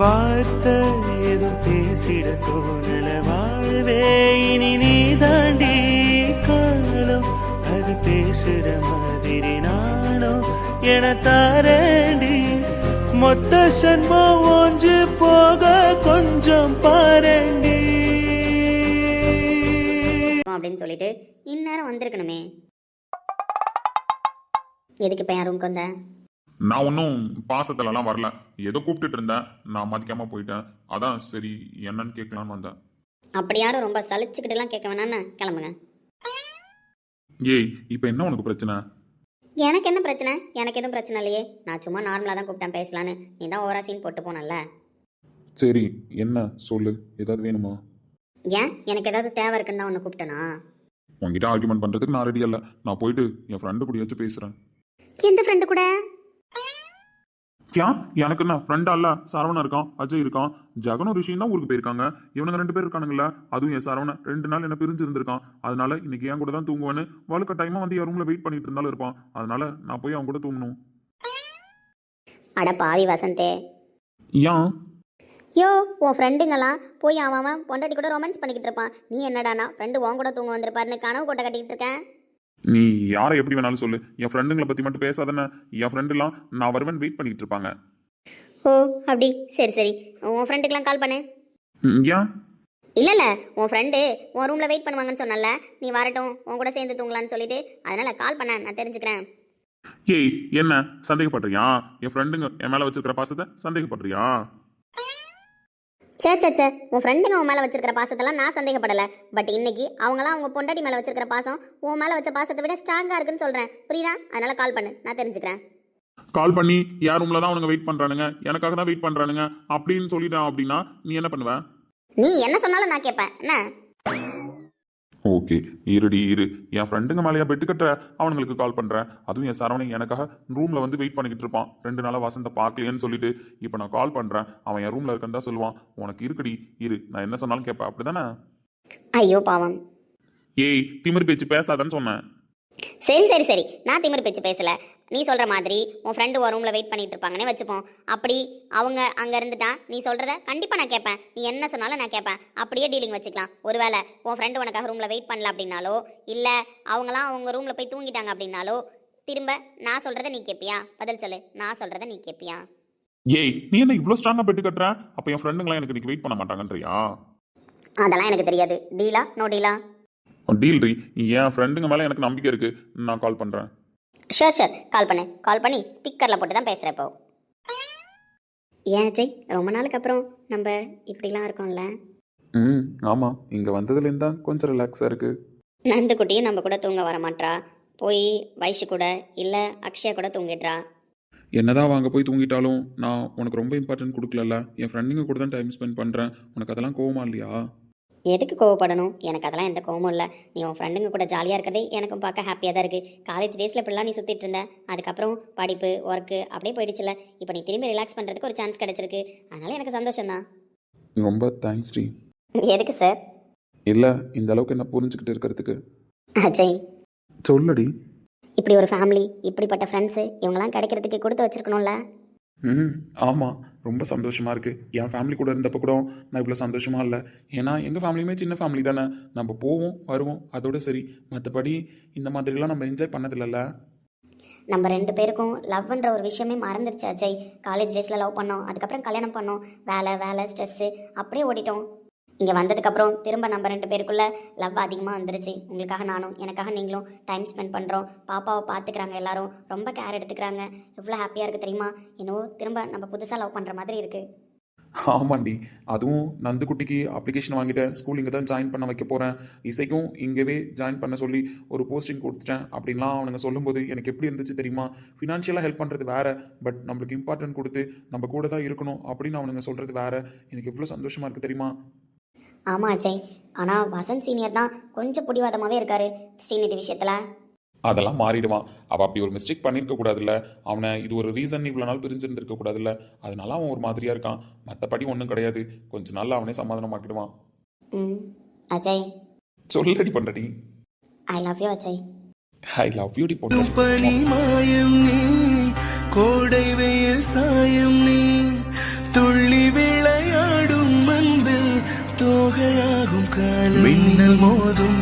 வார்த்தை ஏதும் பேசிட தோணல. வாழ்வே இனி நீ தாண்டி காணலும் அது பேசுற மாதிரி நானும் என தாரண்டி. மொத்த சன்மம் ஒன்று போக கொஞ்சம் பாரண்டி. அப்படின்னு சொல்லிட்டு இந்நேரம் வந்திருக்கணுமே. எதுக்கு இப்போ என் ரூம்க்கு வந்தேன் நான் ஒன்றும் பாசத்துலலாம் வரல. ஏதோ கூப்பிட்டுட்டு இருந்தேன். நான் மதிக்காம போயிட்டேன். அதான் சரி என்னன்னு கேட்கலான்னு வந்தேன். அப்படி யாரும் ரொம்ப சலிச்சுக்கிட்டுலாம் கேட்க வேணான்னு கிளம்புங்க. ஏய் இப்போ என்ன உனக்கு பிரச்சனை? எனக்கு என்ன பிரச்சனை? எனக்கு எதுவும் பிரச்சனை இல்லையே. நான் சும்மா நார்மலாக தான் கூப்பிட்டேன் பேசலான்னு. நீ தான் சீன் போட்டு போனல சரி என்ன? சொல்லு. ஏதாவது வேணுமா? ஏன்? எனக்கு ஏதாவது தேவை இருக்குன்னு தான் உன்னை கூப்பிட்டேனா? உன்கிட்ட ஆர்குமெண்ட் பண்ணுறதுக்கு நான் ரெடி இல்லை நான் போயிட்டு என் ஃப்ரெண்டு கூடயாச்சும் பேசுகிறேன் எந்த ஃப்ரெண்டு கூட? ஏன் எனக்கு என்ன ஃப்ரெண்டா இல்ல? சரவணன் இருக்கான் அஜய் இருக்கான். ஜெகனும் ரிஷியும் தான் ஊருக்கு போயிருக்காங்க. இவனுங்க ரெண்டு பேர் இருக்கானுங்களா அதுவும் என் சரவணன். ரெண்டு நாள் என்ன பிரிஞ்சு இருந்திருக்கான் அதனால இன்னைக்கு என் கூட தான் தூங்குவேன்னு வழுக்க டைமா வந்து என் ரூம்ல வெயிட் பண்ணிட்டு இருந்தாலும் இருப்பான். அதனால நான் போய் அவன் கூட தூங்கணும். அட பாவி வசந்தே. ஏன் யோ உன் ஃப்ரெண்டுங்கெல்லாம் போய் அவன் அவன் பொண்டாட்டி கூட ரொமான்ஸ் பண்ணிக்கிட்டு இருப்பான். நீ என்னடானா ஃப்ரெண்டு உன் கூட தூங்க வந்திருப்பாருன்னு கனவு கோட்டை கட்டிக்கிட்டு இருக்கேன். நீ யாரை எப்படி வேணாலும் சொல்லு. என் ஃப்ரெண்டுங்களை பத்தி மட்டும் பேசாதானே என் ஃப்ரெண்டுலாம் நான் வருவேன் வெயிட் பண்ணிட்டு இருப்பாங்க. ஓ அப்படி. சரி சரி. உன் ஃப்ரெண்டுக்கெலாம் கால் பண்ணு. ம், ஏன் இல்லை இல்லை உன் ஃப்ரெண்டு உன் ரூமில் வெயிட் பண்ணுவாங்கன்னு சொன்னல நீ வரட்டும் உன் கூட சேர்ந்து தூங்கலான்னு சொல்லிட்டு. அதனால் கால் பண்ண நான் தெரிஞ்சுக்கிறேன். ஏய் என்ன? சந்தேகப்படுறியா? என் ஃப்ரெண்டுங்க என் மேல வச்சிருக்கிற பாசத்தை சந்தேகப்படுறியா? சே சே சே உன் ஃப்ரெண்டுங்க உன் மேலே வச்சிருக்கிற பாசத்தெல்லாம் நான் சந்தேகப்படலை. பட் இன்னைக்கு அவங்களாம் அவங்க பொண்டாட்டி மேலே வச்சிருக்கிற பாசம் உன் மேலே வச்ச பாசத்தை விட ஸ்ட்ராங்காக இருக்குன்னு சொல்கிறேன் புரியுதா? அதனால் கால் பண்ணு. நான் தெரிஞ்சுக்கிறேன். கால் பண்ணி யார் ரூம்ல தான் அவனுங்க வெயிட் பண்றானுங்க? எனக்காக தான் வெயிட் பண்றானுங்க? அப்படின்னு சொல்லிட்டான் அப்படின்னா நீ என்ன பண்ணுவ? நீ என்ன சொன்னாலும் நான் கேட்பேன் என்ன? ஓகே இருடி இரு. என் ஃப்ரெண்டுங்க மேலேயா பெட்டு கட்டுற? அவனுங்களுக்கு கால் பண்றேன் அதுவும் என் சரவணன் எனக்காக ரூம்ல வந்து வெயிட் பண்ணிக்கிட்டு இருப்பான். ரெண்டு நாளா வசந்த பார்க்கலையேன்னு சொல்லிட்டு இப்போ நான் கால் பண்றேன். அவன் என் ரூம்ல இருக்கன்னு தான் சொல்லுவான். உனக்கு இருக்குடி இரு. நான் என்ன சொன்னாலும் கேட்பேன். அப்படிதானே? ஐயோ பாவம். ஏய் திமிரு பேச்சு பேசாதன்னு சொன்னேன். சரி சரி சரி. நான் திமிரு பேச்சு பேசல. நீ சொல்ற மாதிரி உன் ஃப்ரெண்டு ஒரு ரூம்ல வெயிட் பண்ணிட்டு இருப்பாங்கன்னே வச்சுப்போம். அப்படி அவங்க அங்க இருந்துட்டா நீ சொல்றத கண்டிப்பா நான் கேட்பேன். நீ என்ன சொன்னாலும் நான் கேட்பேன். அப்படியே டீலிங் வச்சுக்கலாம். ஒருவேளை உன் ஃப்ரெண்டு உனக்காக ரூம்ல வெயிட் பண்ணல அப்படின்னாலோ இல்ல அவங்களாம் அவங்க ரூம்ல போய் தூங்கிட்டாங்க அப்படின்னாலோ திரும்ப நான் சொல்றத நீ கேட்பியா பதில் சொல்லு. நான் சொல்றத நீ கேட்பியா ஏய் நீ என்ன இவ்வளோ ஸ்ட்ராங்கா பெட்டு கட்டுற? அப்போ என் ஃப்ரெண்டுங்களாம் எனக்கு வெயிட் பண்ண மாட்டாங்கன்றியா? அதெல்லாம் எனக்கு தெரியாது. டீலா நோ டீலா டீல் ரீ என் ஃப்ரெண்டுங்க மேலே எனக்கு நம்பிக்கை இருக்கு. நான் கால் பண்றேன். ஷோர் ஷோர் கால் பண்ணு. கால் பண்ணி ஸ்பீக்கரில் போட்டு தான் பேசுகிற இப்போ. ஏன் அஜய்? ரொம்ப நாளுக்கு அப்புறம் நம்ம இப்படிலாம் இருக்கோம்ல. ம் ஆமாம் இங்கே வந்ததுலேருந்து தான் கொஞ்சம் ரிலாக்ஸாக இருக்குது நந்துக்குட்டியும் நம்ம கூட தூங்க வர மாட்றா. போய் வைஷு கூட இல்லை அக்ஷயா கூட தூங்கிடுறா. என்னதான் வாங்க போய் தூங்கிட்டாலும் நான் உனக்கு ரொம்ப இம்பார்ட்டன்ட் கொடுக்கலல்ல. என் ஃப்ரெண்டுங்க கூட தான் டைம் ஸ்பெண்ட் பண்ணுறேன் உனக்கு அதெல்லாம் கோவமா இல்லையா? எதுக்கு கோவப்படணும்? எனக்கு அதெல்லாம் எந்த கோவமும் இல்லை. நீ உன் ஃப்ரெண்டுங்க கூட ஜாலியாக இருக்கிறதே எனக்கும் பார்க்க ஹாப்பியாக தான் இருக்குது காலேஜ் டேஸில் இப்படிலாம் நீ சுற்றிட்டு இருந்த. அதுக்கப்புறம் படிப்பு ஒர்க்கு அப்படியே போயிடுச்சுல. இப்போ நீ திரும்பி ரிலாக்ஸ் பண்ணுறதுக்கு ஒரு சான்ஸ் கிடச்சிருக்கு. அதனால எனக்கு சந்தோஷம்தான். ரொம்ப தேங்க்ஸ் டி. எதுக்கு சார் இல்லை இந்த அளவுக்கு என்ன புரிஞ்சுக்கிட்டு இருக்கிறதுக்கு. அஜய். சொல்லடி. இப்படி ஒரு ஃபேமிலி இப்படிப்பட்ட ஃப்ரெண்ட்ஸு இவங்கெல்லாம் கிடைக்கிறதுக்கு கொடுத்து வச்சிருக்கணும்ல. ம் ஆமாம் ரொம்ப சந்தோஷமாக இருக்குது என் ஃபேமிலி கூட இருந்தப்போ கூட நான் இவ்வளோ சந்தோஷமாக இல்லை. ஏன்னா எங்கள் ஃபேமிலியுமே சின்ன ஃபேமிலி தானே. நம்ம போவோம் வருவோம். அதோட சரி. மற்றபடி இந்த மாதிரிலாம் நம்ம என்ஜாய் பண்ணதில்லல்ல. நம்ம ரெண்டு பேருக்கும் லவ்ன்ற ஒரு விஷயமே மறந்துருச்சு அஜய். காலேஜ் டேஸில் லவ் பண்ணோம். அதுக்கப்புறம் கல்யாணம் பண்ணோம். வேலை வேலை ஸ்ட்ரெஸ்ஸு அப்படியே ஓடிட்டோம். இங்கே வந்ததுக்கப்புறம் திரும்ப நம்ம ரெண்டு பேருக்குள்ளே லவ் அதிகமாக வந்துருச்சு. உங்களுக்காக நானும் எனக்காக நீங்களும் டைம் ஸ்பெண்ட் பண்ணுறோம் பாப்பாவை பார்த்துக்கிறாங்க எல்லாரும். ரொம்ப கேர் எடுத்துக்கிறாங்க. எவ்வளோ ஹாப்பியாக இருக்குது தெரியுமா? இன்னும் திரும்ப நம்ம புதுசாக லவ் பண்ணுற மாதிரி இருக்குது ஆமாண்டி. அதுவும் நந்துக்குட்டிக்கு அப்ளிகேஷன் வாங்கிட்டேன். ஸ்கூல் இங்கே தான் ஜாயின் பண்ண வைக்க போகிறேன் இசைக்கும் இங்கேவே ஜாயின் பண்ண சொல்லி ஒரு போஸ்டிங் கொடுத்துட்டேன். அப்படின்லாம் அவனுங்க சொல்லும்போது எனக்கு எப்படி இருந்துச்சு தெரியுமா? ஃபினான்ஷியலாக ஹெல்ப் பண்ணுறது வேறு. பட் நம்மளுக்கு இம்பார்ட்டன்ட் கொடுத்து நம்ம கூட தான் இருக்கணும் அப்படின்னு அவனுங்க சொல்கிறது வேறு. எனக்கு எவ்வளோ சந்தோஷமாக இருக்குது தெரியுமா? ஆமாம் அஜய். ஆனால் வசந்த் சீனியர் தான் கொஞ்சம் பிடிவாதமாகவே இருக்காரு ஸ்ரீநிதி விஷயத்தில். அதெல்லாம் மாறிடுவான். அவள் அப்படி ஒரு மிஸ்டேக் பண்ணியிருக்க கூடாதுல்ல. அவனை இது ஒரு ரீசன் இவ்வளோ நாள் பிரிஞ்சிருந்திருக்க கூடாதுல்ல. அதனால அவன் ஒரு மாதிரியாக இருக்கான். மற்றபடி ஒன்றும் கிடையாது. கொஞ்ச நாள்ல அவனே சமாதானமாக்கிடுவான். ம் அஜய். சொல்லடி பண்ணுறடி I love you Ajay. I love யூடி பொண்ணு பனி மாயம் நீ கோடை வெயில் சாயம் நீ துள்ளி தொகையாகும் காலம் மின்னல் மோதும்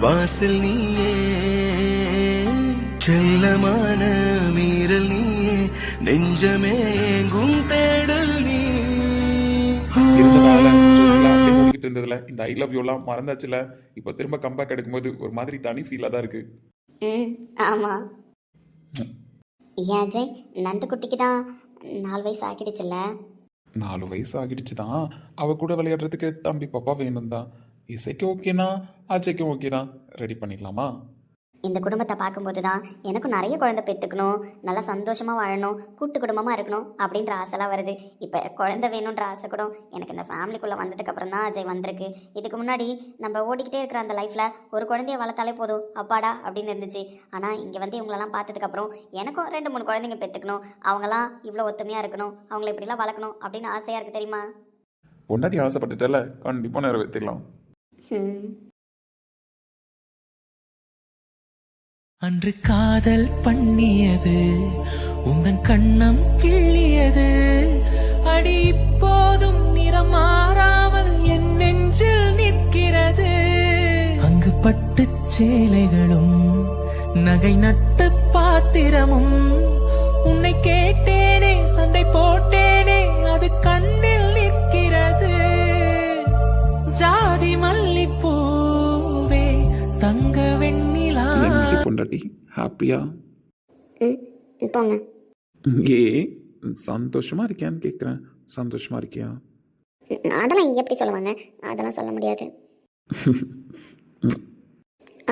வாசல் நீயே. செல்லமான மீறல் நீயே. நெஞ்சமே எங்கும் தேடல் நீ. இருந்ததுல இந்த ஐ லவ் யூலாம் மறந்தாச்சுல. இப்போ திரும்ப கம்பேக் எடுக்கும்போது ஒரு மாதிரி தனி ஃபீலாக தான் இருக்கு. ம் ஆமாம் ஏன் அஜய்? நந்துக்குட்டிக்கு தான் நாலு வயசு ஆக்கிடுச்சுல்ல நாலு வயசு ஆகிடுச்சு தான் அவ கூட விளையாடுறதுக்கு தம்பி பாப்பா வேணும் தான் இசைக்கு ஓகேனா அஜய்க்கும் ஓகே தான் ரெடி பண்ணிடலாமா? இந்த குடும்பத்தை பார்க்கும்போது தான் எனக்கும் நிறைய குழந்தை பெற்றுக்கணும் நல்லா சந்தோஷமாக வாழணும் கூட்டு குடும்பமாக இருக்கணும் அப்படின்ற ஆசைலாம் வருது. இப்போ குழந்தை வேணுன்ற ஆசை கூட எனக்கு இந்த ஃபேமிலிக்குள்ளே வந்ததுக்கப்புறம் தான் அஜய் வந்திருக்கு. இதுக்கு முன்னாடி நம்ம ஓடிக்கிட்டே இருக்கிற அந்த லைஃப்பில் ஒரு குழந்தைய வளர்த்தாலே போதும் அப்பாடா அப்படின்னு இருந்துச்சு. ஆனால் இங்கே வந்து இவங்களெல்லாம் பார்த்ததுக்கப்புறம் எனக்கும் ரெண்டு மூணு குழந்தைங்க பெற்றுக்கணும் அவங்களாம் இவ்வளோ ஒத்துமையாக இருக்கணும் அவங்கள இப்படிலாம் வளர்க்கணும் அப்படின்னு ஆசையாக இருக்குது தெரியுமா? பொண்டாட்டி ஆசைப்பட்டுட்டல கண்டிப்பாக நிறைவேற்றிடலாம் ம் அன்று காதல் பண்ணியது உங்கள் கண்ணம் கிள்ளியது. அடி இப்போதும் நிறம் மாறாமல் என் நெஞ்சில் நிற்கிறது. அங்கு பட்டு சேலைகளும் நகை நட்டு பாத்திரமும். உன்னை கேட்டேனே சண்டை போட்டேனே அது கண்ணில் பொண்டாட்டி ஹாப்பியா ம் போங்க இங்கே சந்தோஷமா இருக்கியான்னு கேட்குறேன் சந்தோஷமா இருக்கியா? அதெல்லாம் இங்கே எப்படி சொல்லுவாங்க? அதெல்லாம் சொல்ல முடியாது.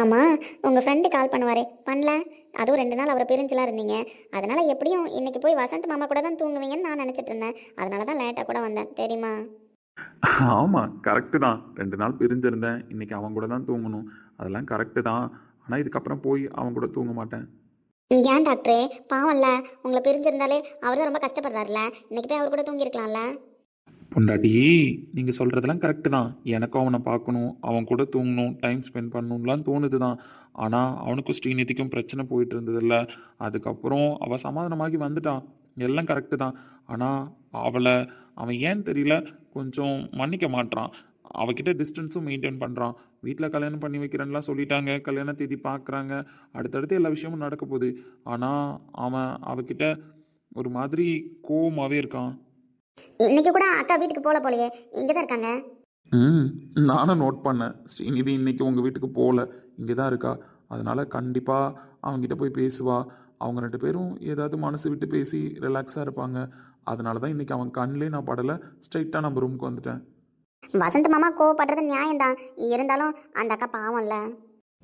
ஆமாம் உங்கள் ஃப்ரெண்டு கால் பண்ணுவாரே. பண்ணல. அதுவும் ரெண்டு நாள் அவரை பிரிஞ்சுலாம் இருந்தீங்க. அதனால் எப்படியும் இன்னைக்கு போய் வசந்த் மாமா கூட தான் தூங்குவீங்கன்னு நான் நினச்சிட்டு இருந்தேன். அதனால தான் லேட்டாக கூட வந்தேன். தெரியுமா? ஆமாம் கரெக்டு தான். ரெண்டு நாள் பிரிஞ்சிருந்தேன். இன்னைக்கு அவன் கூட தான் தூங்கணும். அதெல்லாம் கரெக்டு தான். ஆனால் இதுக்கப்புறம் போய் அவன் கூட தூங்க மாட்டேன். ஏன் டாக்டரே? பாவம்ல. உங்களை பிரிஞ்சிருந்தாலே அவர் தான் ரொம்ப கஷ்டப்படுறாருல. இன்னைக்கு போய் அவர் கூட தூங்கியிருக்கலாம்ல. பொண்டாட்டி நீங்கள் சொல்கிறதெல்லாம் கரெக்டு தான். எனக்கும் அவனை பார்க்கணும் அவன் கூட தூங்கணும் டைம் ஸ்பெண்ட் பண்ணணும்லாம் தோணுது தான் ஆனால் அவனுக்கும் ஸ்ரீநிதிக்கும் பிரச்சனை போயிட்டு இருந்ததில்ல. அதுக்கப்புறம் அவள் சமாதானமாகி வந்துட்டான். எல்லாம் கரெக்டு தான். ஆனால் அவளை அவன் ஏன்னு தெரியல கொஞ்சம் மன்னிக்க மாட்றான். அவகிட்ட டிஸ்டன்ஸும் மெயின்டைன் பண்ணுறான் வீட்டில் கல்யாணம் பண்ணி வைக்கிறேன்லாம் சொல்லிட்டாங்க. கல்யாண தேதி பார்க்குறாங்க அடுத்தடுத்து எல்லா விஷயமும் நடக்க போகுது. ஆனால் அவன் அவகிட்ட ஒரு மாதிரி கோவமாகவே இருக்கான். இன்னைக்கு கூட அக்கா வீட்டுக்கு போல போலையே. இங்கே தான் இருக்காங்க. ம் நானும் நோட் பண்ணேன். ஸ்ரீநிதி இன்னைக்கு உங்கள் வீட்டுக்கு போகல இங்கே தான் இருக்கா. அதனால் கண்டிப்பாக அவங்ககிட்ட போய் பேசுவா. அவங்க ரெண்டு பேரும் ஏதாவது மனசு விட்டு பேசி ரிலாக்ஸாக இருப்பாங்க. அதனால தான் இன்னைக்கு அவன் கண்ணிலே நான் படலை. ஸ்ட்ரைட்டாக நம்ம ரூமுக்கு வந்துட்டேன். வசந்த் மாமா கோவப்படுறது நியாயம்தான். இருந்தாலும் அந்த அக்கா பாவம்ல.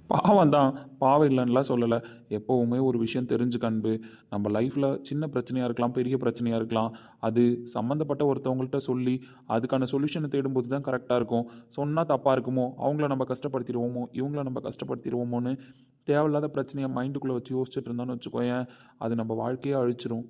பாவம் தான் பாவம் இல்லைன்னுலாம் சொல்லலை. எப்போவுமே ஒரு விஷயம் தெரிஞ்சு கண்டு நம்ம லைஃப்பில் சின்ன பிரச்சனையாக இருக்கலாம் பெரிய பிரச்சனையாக இருக்கலாம். அது சம்மந்தப்பட்ட ஒருத்தவங்கள்ட்ட சொல்லி அதுக்கான சொல்யூஷனை தேடும்போது தான் கரெக்டாக இருக்கும். சொன்னால் தப்பாக இருக்குமோ? அவங்கள நம்ம கஷ்டப்படுத்திடுவோமோ? இவங்கள நம்ம கஷ்டப்படுத்திடுவோமோன்னு தேவையில்லாத பிரச்சனையை மைண்டுக்குள்ளே வச்சு யோசிச்சுட்டு இருந்தான்னு வச்சுக்கோயேன். அது நம்ம வாழ்க்கையே அழிச்சிரும்.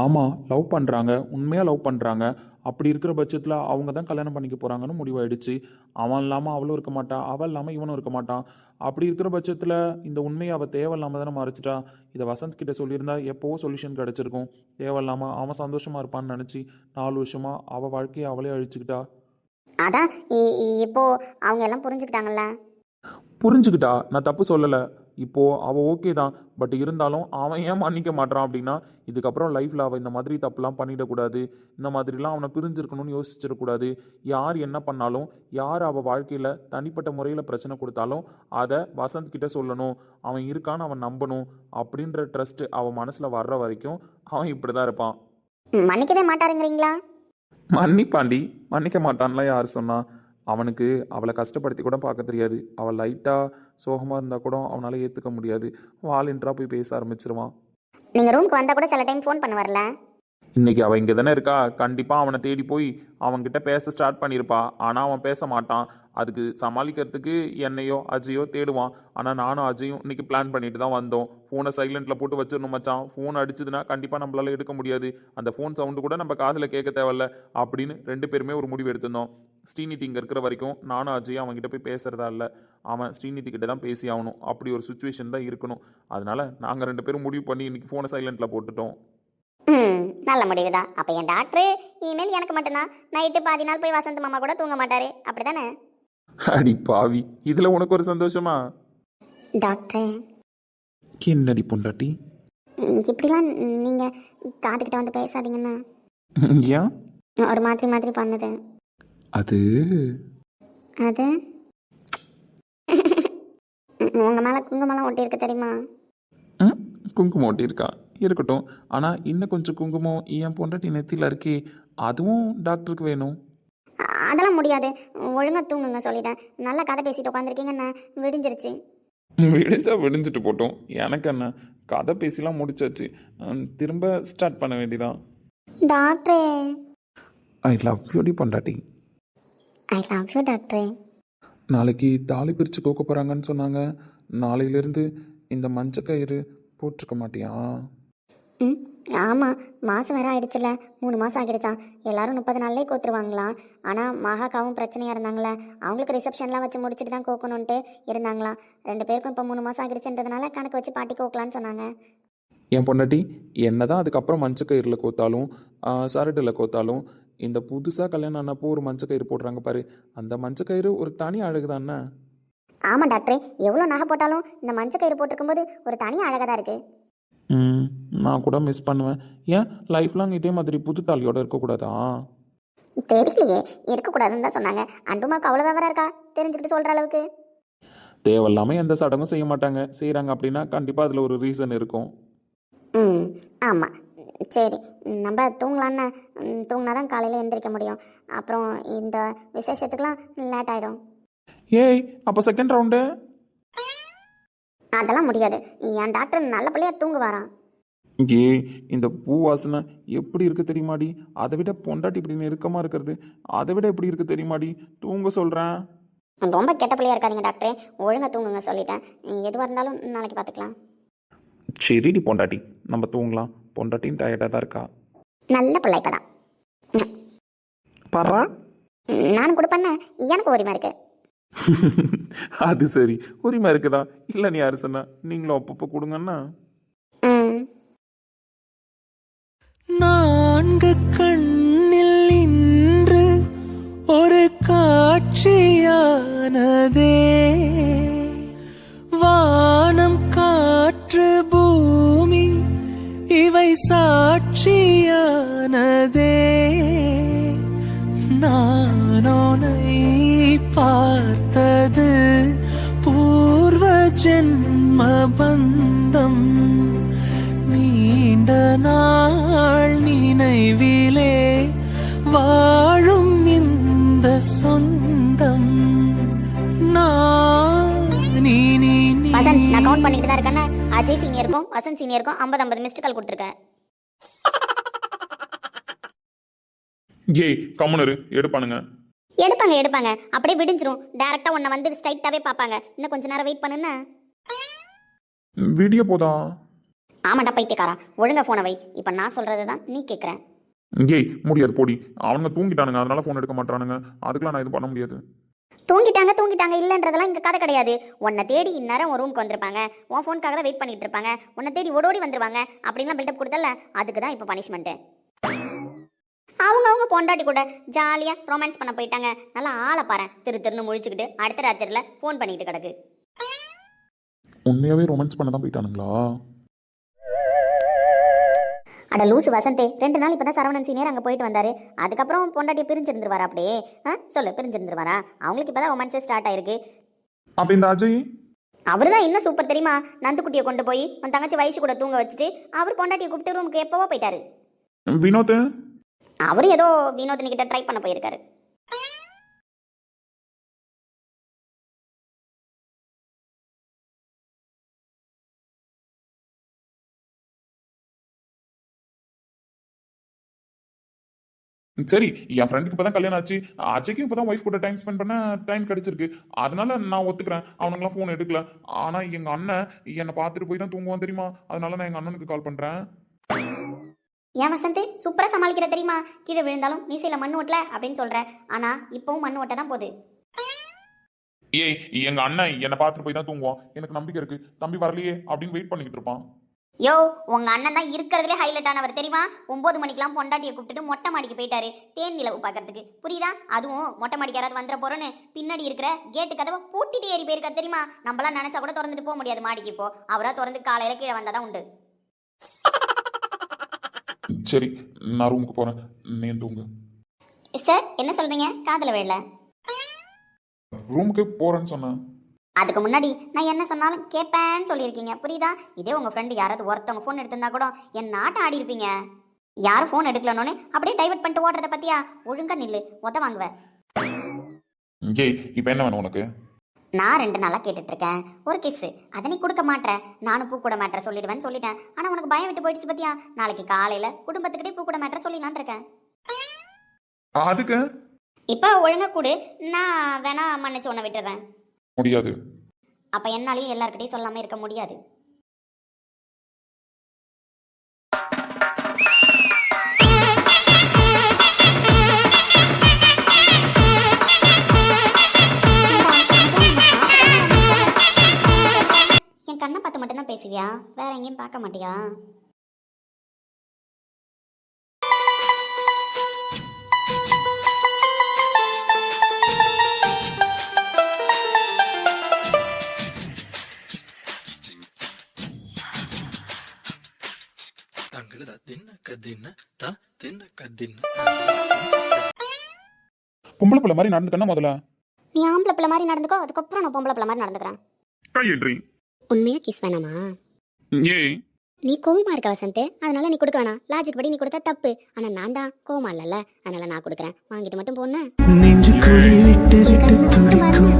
ஆமாம் லவ் பண்ணுறாங்க உண்மையாக லவ் பண்ணுறாங்க அப்படி இருக்கிற பட்சத்தில் அவங்க தான் கல்யாணம் பண்ணிக்க போகிறாங்கன்னு முடிவாயிடுச்சு. அவன் இல்லாமல் அவளும் இருக்க மாட்டா அவள் இல்லாமல் இவனும் இருக்க மாட்டான் அப்படி இருக்கிற பட்சத்தில் இந்த உண்மையை அவள் தேவையில்லாமல் தானே மறைச்சிட்டா. இதை வசந்த் கிட்ட சொல்லியிருந்தா எப்போவோ சொல்யூஷன் கிடச்சிருக்கும். தேவையில்லாமல் அவன் சந்தோஷமாக இருப்பான்னு நினச்சி நாலு வருஷமாக அவள் வாழ்க்கையை அவளே அழிச்சுக்கிட்டா. அதான் இப்போ அவங்க எல்லாம் புரிஞ்சுக்கிட்டாங்கல்ல? புரிஞ்சுக்கிட்டா நான் தப்பு சொல்லலை. இப்போது அவள் ஓகே தான். பட் இருந்தாலும் அவன் ஏன் மன்னிக்க மாட்றான் அப்படின்னா இதுக்கப்புறம் லைஃப்பில் அவள் இந்த மாதிரி தப்புலாம் பண்ணிடக்கூடாது. இந்த மாதிரிலாம் அவனை பிரிஞ்சிருக்கணும்னு யோசிச்சிடக்கூடாது. யார் என்ன பண்ணாலும் யார் அவள் வாழ்க்கையில் தனிப்பட்ட முறையில் பிரச்சனை கொடுத்தாலும் அதை வசந்த் கிட்ட சொல்லணும். அவன் இருக்கான்னு அவன் நம்பணும் அப்படின்ற ட்ரஸ்ட் அவன் மனசில் வர்ற வரைக்கும் அவன் இப்படி தான் இருப்பான் மன்னிக்கவே மாட்டாருங்கிறீங்களா? மன்னிப்பாண்டி. மன்னிக்க மாட்டான்லாம் யார் சொன்னா? அவனுக்கு அவளை கஷ்டப்படுத்தி கூட பார்க்க தெரியாது. அவள் லைட்டாக சோகமாக இருந்தால் கூட அவனால் ஏற்றுக்க முடியாது. வாலின்றா போய் பேச ஆரம்பிச்சிருவான். நீங்கள் ரூமுக்கு வந்தால் கூட சில டைம் ஃபோன் பண்ண வரல இன்னைக்கு அவள் இங்கே தானே இருக்கா? கண்டிப்பாக அவனை தேடி போய் அவன்கிட்ட பேச ஸ்டார்ட் பண்ணியிருப்பா ஆனால் அவன் பேச மாட்டான். அதுக்கு சமாளிக்கிறதுக்கு என்னையோ அஜயோ தேடுவான். ஆனால் நானும் அஜயும் இன்னைக்கு பிளான் பண்ணிட்டு தான் வந்தோம். ஃபோனை சைலண்ட்டில் போட்டு வச்சிடணும் மச்சான். ஃபோன் அடிச்சதுன்னா கண்டிப்பாக நம்மளால் எடுக்க முடியாது. அந்த ஃபோன் சவுண்டு கூட நம்ம காதில் கேட்க தேவையில்ல அப்படின்னு ரெண்டு பேருமே ஒரு முடிவு எடுத்திருந்தோம். ஸ்ரீநிதி இங்கே இருக்கிற வரைக்கும் நானும் அஜயும் அவன்கிட்ட போய் பேசுறதா இல்லை. அவன் ஸ்ரீநிதி கிட்ட தான் பேசி ஆகணும். அப்படி ஒரு சுச்சுவேஷன் தான் இருக்கணும். அதனால் நாங்கள் ரெண்டு பேரும் முடிவு பண்ணி இன்றைக்கி ஃபோனை சைலண்ட்டில் போட்டுட்டோம். நல்ல முடிவு தான் அப்போ என் டாக்டர் இனிமேல் எனக்கு மட்டும்தான். நைட்டு பாதி நாள் போய் வசந்த் மாமா கூட தூங்க மாட்டாரு. அப்படிதானே அடி பாவி. இதில் உனக்கு ஒரு சந்தோஷமா? டாக்டர். என்னடி பொண்டாட்டி? இப்படிலாம் நீங்கள் காதுகிட்ட வந்து பேசாதீங்கண்ணா ஏன் ஒரு மாதிரி மாதிரி பண்ணுது. அது? அது? உங்கள் மேலே குங்குமம்லாம் ஒட்டியிருக்கு தெரியுமா? ம், குங்குமம் ஒட்டியிருக்கா? இருக்கட்டும். ஆனால் இன்னும் கொஞ்சம் குங்குமம் என் பொண்டாட்டி நெத்தியில் இருக்கே அதுவும் டாக்டருக்கு வேணும். அதெல்லாம் முடியாது. ஒழுங்காக தூங்குங்க சொல்லிட்டேன். நல்லா கதை பேசிட்டு உட்காந்துருக்கீங்கண்ணா விடிஞ்சிருச்சு. விடிஞ்சா விடிஞ்சிட்டு போட்டோம். எனக்கு என்ன கதை பேசிலாம் முடிச்சாச்சு. திரும்ப ஸ்டார்ட் பண்ண வேண்டியதான் டாக்டரே. ஐ லவ் யூடி பொண்டாட்டி. ஐ லவ் யூ டாக்டரே. நாளைக்கு தாலி பிரித்து கோக்க போகிறாங்கன்னு சொன்னாங்க. நாளையிலேருந்து இந்த மஞ்சக்கயிறு போட்டிருக்க மாட்டியா? ம் ஆமாம் மாதம் வேற ஆயிடுச்சுல. மூணு மாதம் ஆகிடுச்சான் எல்லாரும் முப்பது நாள்லேயே கோத்துருவாங்களாம் ஆனால் மகாக்காவும் பிரச்சனையாக இருந்தாங்களே அவங்களுக்கு ரிசப்ஷன்லாம் வச்சு முடிச்சுட்டு தான் கோக்கணுன்ட்டு இருந்தாங்களாம் ரெண்டு பேருக்கும் இப்போ மூணு மாதம் ஆகிடுச்சுன்றதுனால கணக்கு வச்சு பாட்டி கோக்கலான்னு சொன்னாங்க. என் பொண்டாட்டி என்ன தான் அதுக்கப்புறம் மஞ்சக்கயிறில் கோத்தாலும் சரடில் கோத்தாலும் இந்த புதுசாக கல்யாணம் ஆனப்போ ஒரு மஞ்சக்கயிறு போடுறாங்க பாரு. அந்த மஞ்சக்கயிறு ஒரு தனி அழகு தானே ஆமாம் டாக்டரே எவ்வளோ நகை போட்டாலும் இந்த மஞ்சள் கயிறு போட்டிருக்கும்போது ஒரு தனி அழகாக தான் இருக்குது ம். நான் கூட மிஸ் பண்ணுவேன். ஏன்? லைஃப் லாங் இதே மாதிரி புது தாலியோட இருக்கக்கூடாதா? தெரியலையே. இருக்கக்கூடாதுன்னு தான் சொன்னாங்க. அன்புமாக்கு அவ்வளோ விவரம் இருக்கா? தெரிஞ்சுக்கிட்டு சொல்கிற அளவுக்கு. தேவையில்லாமல் எந்த சடங்கும் செய்ய மாட்டாங்க. செய்கிறாங்க அப்படின்னா கண்டிப்பாக அதில் ஒரு ரீசன் இருக்கும். ம் ஆமாம் சரி நம்ம தூங்கலான்னு தூங்கினா தான் காலையில் எந்திரிக்க முடியும். அப்புறம் இந்த விசேஷத்துக்குலாம் லேட் ஆகிடும் ஏய் அப்போ செகண்ட் ரவுண்டு அதெல்லாம் முடியாது. என் டாக்டர் நல்ல பிள்ளையா தூங்குவாராம். ஏ இந்த பூ வாசனை எப்படி இருக்கு தெரியுமாடி? அதை விட பொண்டாட்டி இப்படி நெருக்கமாக இருக்கிறது. அதை விட எப்படி இருக்கு தெரியுமாடி? தூங்க சொல்கிறேன் ரொம்ப கெட்ட பிள்ளையா இருக்காதீங்க டாக்டரே. ஒழுங்கா தூங்குங்க சொல்லிட்டேன். எதுவாக இருந்தாலும் நாளைக்கு பார்த்துக்கலாம். சரிடி பொண்டாட்டி. நம்ம தூங்கலாம். பொண்டாட்டியும் டயர்டாக தான் இருக்கா? நல்ல பிள்ளை இப்போ தான் பர்றா நானும் கொடுப்பேன்னு எனக்கு உரிமை இருக்கு. அது சரி. உரிமை இருக்குதா? இல்லை நீ யாரு சொன்னா? நீங்களும் அப்பப்போ கொடுங்கண்ணா நான்கு கண்ணில் இன்று ஒரு காட்சியானதே. வானம் காற்று பூமி இவை சாட்சியானதே. நானோனை பார்த்தது பூர்வ ஜென்ம பந்தம். நீண்ட நான் நினைவிலே வாழும் இந்த சொந்தம். நான் இனி நீ- வசந்த் நான் கவுண்ட் பண்ணிட்டு தான் இருக்கேன்னு அஜய் சீனியருக்கும் வசந்த் சீனியருக்கும் ஐம்பது ஐம்பது மிஸ்டு கால் கொடுத்துருக்கேன். ஏய் கம்முனரு எடுப்பானுங்க. எடுப்பாங்க எடுப்பாங்க. அப்படியே விடிஞ்சிரும். டேரெக்டாக உன்னை வந்து ஸ்ட்ரைட்டாகவே பார்ப்பாங்க. இன்னும் கொஞ்ச நேரம் வெயிட் பண்ணுன்னு? வீடியோ போதா? ஆமாண்டா பைத்தியக்காரா. ஒழுங்கா ஃபோனை வை. இப்போ நான் சொல்கிறது தான் நீ கேட்குறேன் ஏய் முடியாது போடி. அவனுங்க தூங்கிட்டானுங்க. அதனால ஃபோன் எடுக்க மாட்டானுங்க அதுக்கெல்லாம் நான் எதுவும் பண்ண முடியாது. தூங்கிட்டாங்க தூங்கிட்டாங்க. இல்லைன்றதெல்லாம் இங்கே கதை கிடையாது. உன்னை தேடி இந்நேரம் உன் ரூமுக்கு வந்திருப்பாங்க. உன் ஃபோனுக்காக தான் வெயிட் பண்ணிட்டு இருப்பாங்க. உன்னை தேடி ஓடோடி வந்துருவாங்க. அப்படின்லாம் பில்டப் கொடுத்தல அதுக்கு தான் இப்போ பனிஷ்மெண்ட்டு அவங்க அவங்க பொண்டாட்டி கூட ஜாலியாக ரொமான்ஸ் பண்ண போயிட்டாங்க. நல்லா ஆளை பாரு. திரு திருன்னு முழிச்சுக்கிட்டு அடுத்த ராத்திரியில் ஃபோன் பண்ணிட்டு கிடக்கு. உண்மையாவே ரொமான்ஸ் பண்ண தான் போயிட்டானுங்களா? அட லூசு வசந்தே ரெண்டு நாள் இப்போ தான் சரவணன் சீனியர் அங்கே போயிட்டு வந்தாரு. அதுக்கப்புறம் பொண்டாட்டி பிரிஞ்சிருந்துருவாரா அப்படியே? ஆ? சொல்லு பிரிஞ்சிருந்துருவாரா? அவங்களுக்கு இப்போ தான் ரொமான்ஸே ஸ்டார்ட் ஆயிருக்கு. அப்ப இந்த அஜய்? அவர் தான் இன்னும் சூப்பர் தெரியுமா? நந்துக்குட்டியை கொண்டு போய் உன் தங்கச்சி வயசு கூட தூங்க வச்சுட்டு அவர் பொண்டாட்டியை கூப்பிட்டு ரூமுக்கு எப்போவோ போயிட்டாரு. வினோத் அவர் ஏதோ வினோதினி கிட்ட ட்ரை பண்ண போயிருக்காரு. சரி என் ஃப்ரெண்டுக்கு இப்போ தான் கல்யாணம் ஆச்சு. அஜய்க்கும் இப்போ தான் ஒய்ஃப் கூட டைம் ஸ்பெண்ட் பண்ண டைம் கிடைச்சிருக்கு. அதனால நான் ஒத்துக்கிறேன். அவனுங்களாம் ஃபோன் எடுக்கல. ஆனால் எங்கள் அண்ணன் என்னை பார்த்துட்டு போய் தான் தூங்குவான் தெரியுமா? அதனால நான் எங்கள் அண்ணனுக்கு கால் பண்ணுறேன் ஏன் வசந்த் சூப்பரா சமாளிக்கிற தெரியுமா? கீழே விழுந்தாலும் மீசையில மண் ஓட்டல அப்படின்னு சொல்ற. ஆனா இப்பவும் மண் ஓட்ட தான் போகுது. ஏய் எங்கள் அண்ணன் என்னை பார்த்துட்டு போய் தான் தூங்குவான். எனக்கு நம்பிக்கை இருக்கு. தம்பி வரலையே அப்படின்னு வெயிட் பண்ணிக்கிட்டு இருப்பான். யோ உங்க அண்ணன் தான் இருக்கிறதுலே ஹைலைட் ஆனவர் தெரியுமா? ஒன்பது மணிக்கெல்லாம் பொண்டாட்டியை கூப்பிட்டுட்டு மொட்டை மாடிக்கு போயிட்டாரு. தேன் நிலவு பார்க்கறதுக்கு. புரியுதா? அதுவும் மொட்டை மாடிக்கு யாராவது வந்துட போறோன்னு பின்னாடி இருக்கிற கேட்டு கதவை பூட்டிட்டு ஏறி போயிருக்காரு தெரியுமா? நம்மளாம் நினைச்சா கூட திறந்துட்டு போக முடியாது மாடிக்கு இப்போ. அவரா திறந்து காலையில கீழே வந்தாதான் உண்டு. சரி நான் ரூமுக்கு போகிறேன் நீ தூங்கு. சார் என்ன சொல்றீங்க? காதல வேலை ரூமுக்கு போகிறேன்னு சொன்னேன். அதுக்கு முன்னாடி நான் என்ன சொன்னாலும் கேட்பேன்னு சொல்லியிருக்கீங்க. புரியுதா? இதே உங்க ஃப்ரெண்டு யாராவது ஒருத்தவங்க ஃபோன் எடுத்திருந்தா கூட என் நாட்டை ஆடி இருப்பீங்க. யாரும் ஃபோன் எடுக்கலனோன்னு அப்படியே டைவர்ட் பண்ணிட்டு ஓடுறத பத்தியா? ஒழுங்கா நில்லு. உத வாங்குவ. ஏய் இப்போ என்ன வேணும் உனக்கு? நான் ரெண்டு நாளா கேட்டுட்டு இருக்கேன் ஒரு கிஸ் அதை நீ கொடுக்க மாட்டேன் நானும் பூ கூட மாட்டேன் சொல்லிடுவேன்னு சொல்லிட்டேன். ஆனா உனக்கு பயம் விட்டு போயிடுச்சு பத்தியா? நாளைக்கு காலையில குடும்பத்துக்கிட்டே பூ கூட மாட்டேன் சொல்லிடலான் இருக்கேன். அதுக்கு? இப்போ ஒழுங்கா கூடு. நான் வேணா மன்னிச்சு உன்னை விட்டுறேன். முடியாது. அப்ப என்னாலையும் எல்லார்கிட்டயும் சொல்லாம இருக்க முடியாது. என் கண்ணை பார்த்து மட்டும்தான் பேசுவியா? வேற எங்கேயும் பார்க்க மாட்டியா? தங்களதா தின்ன கதின்ன தா தின்ன கதின்ன பொம்பளை பிள்ளை மாதிரி நடந்துக்கன்னா முதல்ல. நீ ஆம்பளை பிள்ளை மாதிரி நடந்துக்கோ அதுக்கப்புறம் நான் பொம்பளை பிள்ளை மாதிரி நடந்துக்கிறேன். கையென்றி உண்மையா கிஸ் வேணாமா? ஏய். நீ கோவமா இருக்க வசந்த் அதனால நீ கொடுக்க வேணாம். லாஜிக் படி நீ கொடுத்தா தப்பு. ஆனா நான் தான் கோவமா இல்லல்ல அதனால நான் கொடுக்குறேன். வாங்கிட்டு மட்டும் போன நெஞ்சுக்குழி விட்டு விட்டு துடிக்கும்.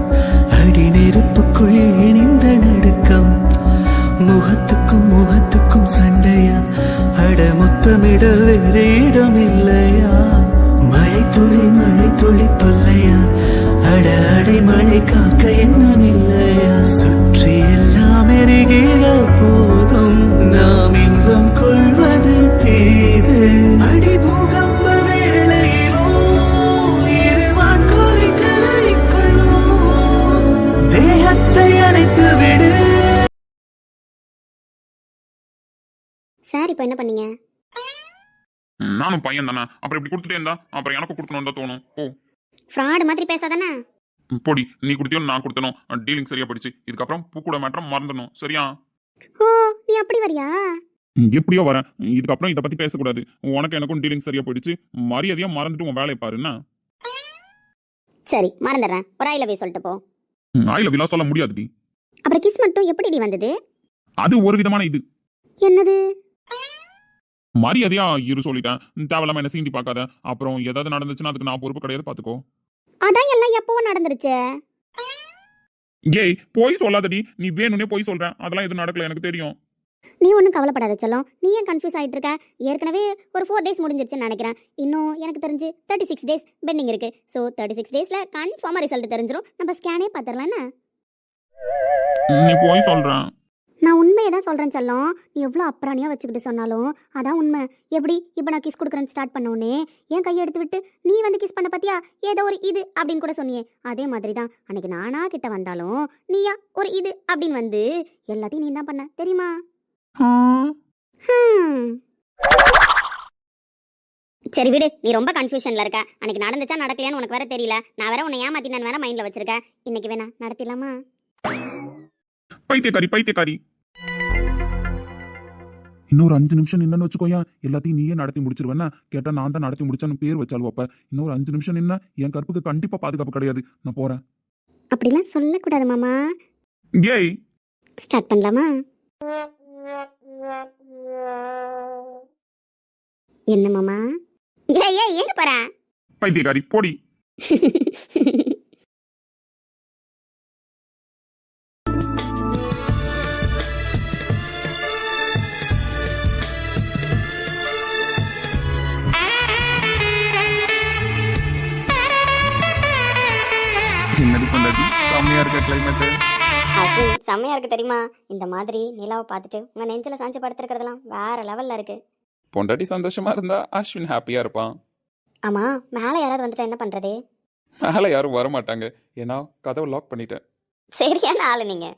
எரிகிற போதும். நாம் இன்பம் கொள்வது தீது. அடி பூகம்ப வேளையிலோ இருவான் கோரி கலரிக்கொள்ளோ தேகத்தை அணைத்து விடு. சார் இப்போ என்ன பண்ணீங்க? நானும் பையன் தானே அப்புறம் இப்படி கொடுத்துட்டே இருந்தா அப்புறம் எனக்கு கொடுக்கணும் தான் தோணும். போ. ஃப்ராடு மாதிரி பேசாதானே? பொடி நீ கொடுத்தியோ நான் கொடுத்தனும் டீலிங் சரியா படிச்சு இதுக்கப்புறம் பூக்கூட மேட்ரம் மறந்துடணும். சரியா? ஓ நீ அப்படி வரியா? எப்படியோ வரேன். இதுக்கப்புறம் இதை பத்தி பேசக்கூடாது. உனக்கு எனக்கும் டீலிங் சரியா போயிடுச்சு. மரியாதையா மறந்துட்டு உன் வேலையை பாரு என்ன? சரி மறந்துடுறேன். ஒரு ஐ லவ் சொல்லிட்டு போ. ஆயில விழா சொல்ல முடியாதுடி அப்புறம் கிஸ் மட்டும் எப்படி வந்தது? அது ஒரு விதமான இது. என்னது? மரியாதையா இரு சொல்லிட்டேன். தேவையில்லாம என்ன சீண்டி பார்க்காத. அப்புறம் ஏதாவது நடந்துச்சுன்னா அதுக்கு நான் பொறுப்பு கிடையாது பாத்துக்கோ. அதான் எல்லாம் எப்பவோ நடந்துருச்சு. ஏய் போய் சொல்லாதடி. நீ வேணும்னே போய் சொல்றேன் அதெல்லாம் எதுவும் நடக்கல எனக்கு தெரியும். நீ ஒன்றும் கவலைப்படாத செல்லம். நீ ஏன் கன்ஃபியூஸ் ஆயிட்டு இருக்க ஏற்கனவே ஒரு ஃபோர் டேஸ் முடிஞ்சிருச்சுன்னு நினைக்கிறேன். இன்னும் எனக்கு தெரிஞ்சு தேர்ட்டி சிக்ஸ் டேஸ் பெண்டிங் இருக்கு. ஸோ தேர்ட்டி சிக்ஸ் டேஸில் கன்ஃபார்மாக ரிசல்ட் தெரிஞ்சிடும் நம்ம ஸ்கேனே பார்த்துடலாம் நீ போய் சொல்றேன் நான் உண்மையை தான் சொல்கிறேன் செல்லம். நீ எவ்வளோ அப்புறாணியாக வச்சுக்கிட்டு சொன்னாலும் அதான் உண்மை. எப்படி? இப்போ நான் கிஸ் கொடுக்குறேன்னு ஸ்டார்ட் பண்ண உடனே என் கையை எடுத்து விட்டு நீ வந்து கிஸ் பண்ண பார்த்தியா ஏதோ ஒரு இது அப்படின்னு கூட சொன்னியே. அதே மாதிரி தான் அன்னைக்கு நானா கிட்ட வந்தாலும் நீயா? ஒரு இது அப்படின்னு வந்து எல்லாத்தையும் நீ தான் பண்ண. தெரியுமா. சரி விடு. நீ ரொம்ப கன்ஃபியூஷன்ல இருக்க. அன்னைக்கு நடந்துச்சா நடக்கலையான்னு உனக்கு வேற தெரியல. நான் வேற உன்னை ஏமாத்தி நான் வேற மைண்ட்ல வச்சிருக்கேன். இன்னைக்கு வேணா நடத்திடலாமா? பைத்தியக்காரி பைத்தியக்காரி. இன்னொரு அஞ்சு நிமிஷம் நின்னு வச்சுக்கோயா எல்லாத்தையும் நீயே நடத்தி முடிச்சிருவேன்னா? கேட்டா நான் தான் நடத்தி முடிச்சேன்னு பேர் வச்சாலும் அப்ப? இன்னொரு அஞ்சு நிமிஷம் நின்னா என் கற்புக்கு கண்டிப்பா பாதுகாப்பு கிடையாது. நான் போறேன். அப்படிலாம் சொல்லக்கூடாது மாமா. ஏய்! ஸ்டார்ட் பண்ணலாமா? என்ன மாமா? ஏ ஏ எங்க போற? பைத்தியக்காரி போடி. செம்மையா இருக்க கிளைமேட் அது செம்மையா இருக்கு தெரியுமா? இந்த மாதிரி நிலாவை பார்த்துட்டு உங்க நெஞ்சில சாஞ்சு படுத்துருக்கிறதெல்லாம் வேற லெவல்ல இருக்கு. பொண்டாட்டி சந்தோஷமா இருந்தா அஸ்வின் ஹாப்பியா இருப்பான். ஆமா மேல யாராவது வந்துட்டா என்ன பண்றது? மேல யாரும் வர மாட்டாங்க ஏன்னா கதவை லாக் பண்ணிட்டேன். சரியான ஆளு நீங்க.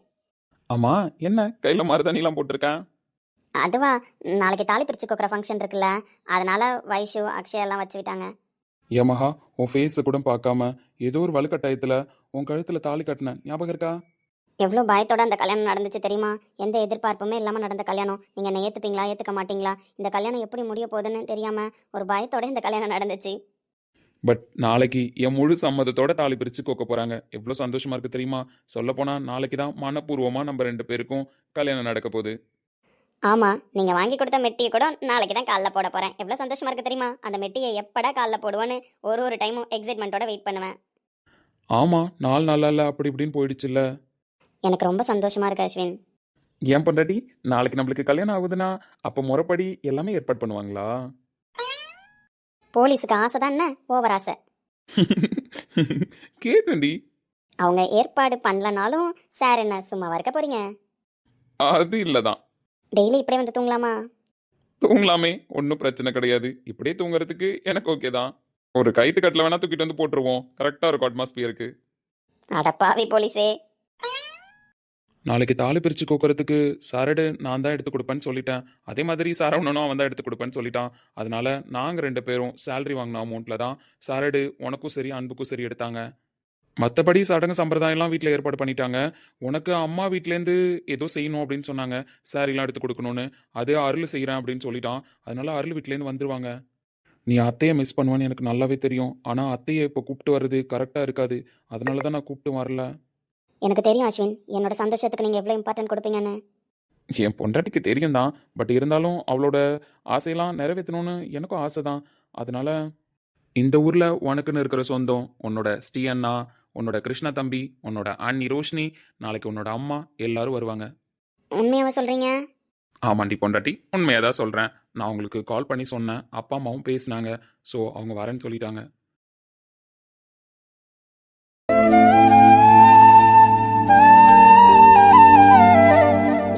ஆமா என்ன? கையில மருதாணிலாம் போட்டிருக்கேன்? அதுவா நாளைக்கு தாலி பிரிச்சு கோக்குற ஃபங்க்ஷன் இருக்குல்ல அதனால வைஷு அக்ஷயா எல்லாம் வச்சு விட்டாங்க. ஏமஹா உன் ஃபேஸை கூட பார்க்காம ஏதோ ஒரு வலுக்கட்டாயத்தில் உன் கழுத்தில் தாலி கட்டினேன் ஞாபகம் இருக்கா? எவ்வளோ பயத்தோட அந்த கல்யாணம் நடந்துச்சு தெரியுமா? எந்த எதிர்பார்ப்புமே இல்லாமல் நடந்த கல்யாணம். நீங்கள் என்ன ஏற்றுப்பீங்களா ஏற்றுக்க மாட்டீங்களா? இந்த கல்யாணம் எப்படி முடிய போகுதுன்னு தெரியாமல் ஒரு பயத்தோட இந்த கல்யாணம் நடந்துச்சு. பட் நாளைக்கு என் முழு சம்மதத்தோட தாலி பிரித்து கோக்க போகிறாங்க எவ்வளோ சந்தோஷமா இருக்கு தெரியுமா? சொல்லப்போனால் நாளைக்கு தான் மனப்பூர்வமாக நம்ம ரெண்டு பேருக்கும் கல்யாணம் நடக்க போகுது. ஆமாம் நீங்கள் வாங்கி கொடுத்த மெட்டியை கூட நாளைக்கு தான் காலைல போட போகிறேன் எவ்வளோ சந்தோஷமா இருக்கு தெரியுமா? அந்த மெட்டியை எப்படா காலைல போடுவேன்னு ஒரு ஒரு டைமும் எக்ஸைட்மெண்ட்டோட வெயிட் பண்ணுவேன். ஆமாம் நாலு நாளா இல்லை அப்படி இப்படின்னு போயிடுச்சுல்ல. எனக்கு ரொம்ப சந்தோஷமா இருக்கு அஸ்வின். ஏன் பொண்டாட்டி? நாளைக்கு நம்மளுக்கு கல்யாணம் ஆகுதுன்னா அப்போ முறைப்படி எல்லாமே ஏற்பாடு பண்ணுவாங்களா? போலீஸுக்கு ஆசை தான் என்ன? ஓவர் ஆசை. கேட்டேன்டி. அவங்க ஏற்பாடு பண்ணலனாலும் சார் என்ன சும்மாவா இருக்க போறீங்க? அது இல்லைதான். டெய்லி இப்படியே வந்து தூங்கலாமா? தூங்கலாமே ஒன்றும் பிரச்சனை கிடையாது. இப்படியே தூங்குறதுக்கு எனக்கு ஓகே தான். ஒரு கைத்து கட்டில் வேணா தூக்கிட்டு வந்து போட்டுருவோம். கரெக்டாக இருக்கும் அட்மாஸ்பியருக்கு அடப்பாவி போலீஸே. நாளைக்கு தாலி பிரித்து கோக்கறதுக்கு சரடு நான் தான் எடுத்து கொடுப்பேன்னு சொல்லிட்டேன். அதே மாதிரி சரவணனும் அவன் தான் எடுத்து கொடுப்பேன்னு சொல்லிட்டான். அதனால நாங்கள் ரெண்டு பேரும் சேலரி வாங்கின அமௌண்ட்டில் தான் சரடு உனக்கும் சரி அன்புக்கும் சரி எடுத்தாங்க. மற்றபடி சடங்கு சம்பிரதாயம்லாம் வீட்டில் ஏற்பாடு பண்ணிட்டாங்க. உனக்கு அம்மா வீட்டிலேருந்து ஏதோ செய்யணும் அப்படின்னு சொன்னாங்க. சாரிலாம் எடுத்து கொடுக்கணும்னு. அது அருள் செய்கிறேன் அப்படின்னு சொல்லிட்டான். அதனால அருள் வீட்டிலேருந்து வந்துருவாங்க. நீ அத்தையை மிஸ் பண்ணுவான்னு எனக்கு நல்லாவே தெரியும். ஆனால் அத்தையை இப்போ கூப்பிட்டு வர்றது கரெக்டாக இருக்காது. அதனால தான் நான் கூப்பிட்டு வரல. எனக்கு தெரியும் அஸ்வின். என்னோட சந்தோஷத்துக்கு நீங்க எவ்வளவு இம்பார்ட்டன்ட் கொடுப்பீங்கன்னு. என் பொண்டாட்டிக்கு தெரியும் தான். பட் இருந்தாலும் அவளோட ஆசையெல்லாம் நிறைவேற்றணும்னு எனக்கும் ஆசை தான். அதனால இந்த ஊரில் உனக்குன்னு இருக்கிற சொந்தம் உன்னோட ஸ்ரீ அண்ணா உன்னோட கிருஷ்ணா தம்பி உன்னோட அண்ணி ரோஷினி நாளைக்கு உன்னோட அம்மா எல்லாரும் வருவாங்க. உண்மையாவா சொல்றீங்க? ஆமாண்டி பொண்டாட்டி உண்மையாக தான் சொல்கிறேன் நான் உங்களுக்கு கால் பண்ணி சொன்னேன். அப்பா அம்மாவும் பேசினாங்க. ஸோ அவங்க வரேன்னு சொல்லிட்டாங்க.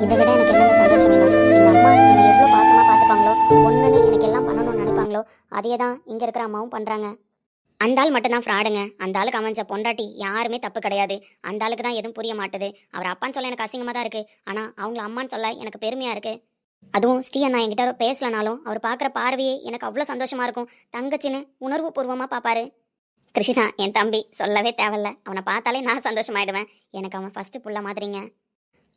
இதை விட எனக்கு என்ன சந்தோஷம் வேணும்? எங்க அம்மா என்னை எவ்வளவு பாசமா பார்த்துப்பாங்களோ? ஒண்ணுன்னு எனக்கு எல்லாம் பண்ணணும்னு நினைப்பாங்களோ? அதே தான் இங்க இருக்கிற அம்மாவும் பண்றாங்க. அந்த ஆள் மட்டும்தான் ஃப்ராடுங்க அந்த ஆளுக்கு அமைஞ்ச பொண்டாட்டி யாருமே தப்பு கிடையாது. அந்த ஆளுக்கு தான் எதுவும் புரிய மாட்டுது. அவர் அப்பான்னு சொல்ல எனக்கு அசிங்கமாக தான் இருக்கு. ஆனால் அவங்கள அம்மான்னு சொல்ல எனக்கு பெருமையாக இருக்கு. அதுவும் ஸ்ரீ அண்ணா என்கிட்ட பேசலனாலும் அவர் பார்க்குற பார்வையே எனக்கு அவ்வளோ சந்தோஷமா இருக்கும். தங்கச்சின்னு உணர்வு பூர்வமாக பார்ப்பாரு கிருஷ்ணா என் தம்பி சொல்லவே தேவையில்ல. அவனை பார்த்தாலே நான் சந்தோஷமாயிடுவேன். எனக்கு அவன் ஃபஸ்ட்டு புள்ள மாதிரிங்க.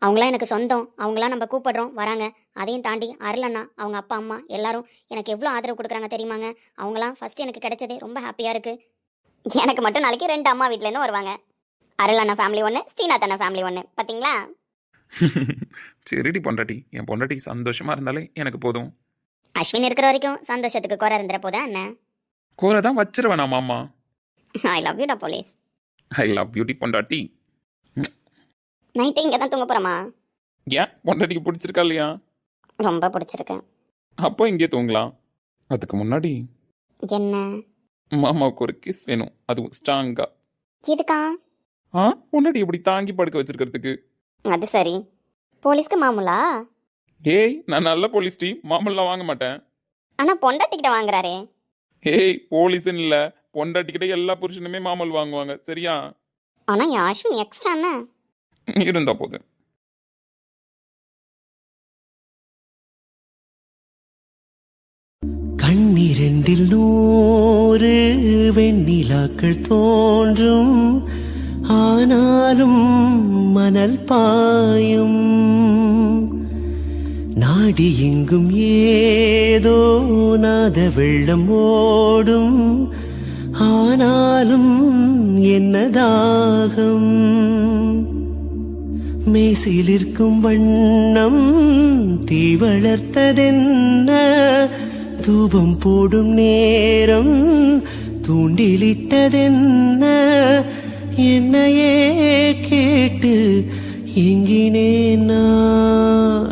அவங்களாம் எனக்கு சொந்தம். அவங்களாம் நம்ம கூப்பிடுறோம். வராங்க. அதையும் தாண்டி அருள் அண்ணா அவங்க அப்பா அம்மா எல்லாரும் எனக்கு எவ்வளோ ஆதரவு கொடுக்குறாங்க தெரியுமாங்க? அவங்களாம் ஃபர்ஸ்ட் எனக்கு கிடைச்சதே ரொம்ப ஹாப்பியாக இருக்கு. எனக்கு மட்டும் நாளைக்கு ரெண்டு அம்மா வீட்டிலேருந்து வருவாங்க. அருள் அண்ணா ஃபேமிலி ஒன்று ஸ்ரீநாத் அண்ணா ஃபேமிலி ஒன்று பார்த்தீங்களா சரிடி பொண்டாட்டி. என் பொண்டாட்டி சந்தோஷமாக இருந்தாலே எனக்கு போதும். அஸ்வின் இருக்கிற வரைக்கும் சந்தோஷத்துக்கு குறை இருந்துற போதா என்ன? கோரை தான் வச்சிருவேன் மாமா? ஐ லவ் யூடா போலீஸ். ஐ லவ் பியூட்டி பொண்டாட்டி. நைட்டு இங்கே தான் தூங்க போகிறோமா ஏன்? பொண்டாட்டிக்கு பிடிச்சிருக்கா இல்லையா? ரொம்ப பிடிச்சிருக்கு அப்போ இங்கே தூங்கலாம். அதுக்கு முன்னாடி என்ன? மாமாவுக்கு ஒரு கிஸ் வேணும். அதுவும் ஸ்ட்ராங்கா எதுக்கா? ஆ? முன்னாடி இப்படி தாங்கி படுக்க வச்சிருக்கிறதுக்கு. அது சரி. போலீஸ்க்கு மாமூலா? ஏய் நான் நல்ல போலீஸ் டீ. மாமல்லாம் வாங்க மாட்டேன். ஆனால் பொண்டாட்டிக்கிட்ட வாங்குறாரே. ஏய் போலீஸ்ன்னு இல்லை. பொண்டாட்டிக்கிட்ட எல்லா புருஷனுமே மாமல் வாங்குவாங்க. சரியா? என் அஸ்வின் எக்ஸ்ட்ரா என்ன இருந்தபோது கண்ணிரண்டில் நூறு வெண்ணிலாக்கள் தோன்றும் ஆனாலும் மணல் பாயும். நாடி எங்கும் ஏதோ நாத வெள்ளம் ஓடும் ஆனாலும் என்னதாகும் தாகம்? மேசிலிருக்கும் வண்ணம் தீ வளர்த்ததென்ன? தூபம் போடும் நேரம் தூண்டிலிட்டதென்ன? என்னையே கேட்டு எங்கினேன் நான்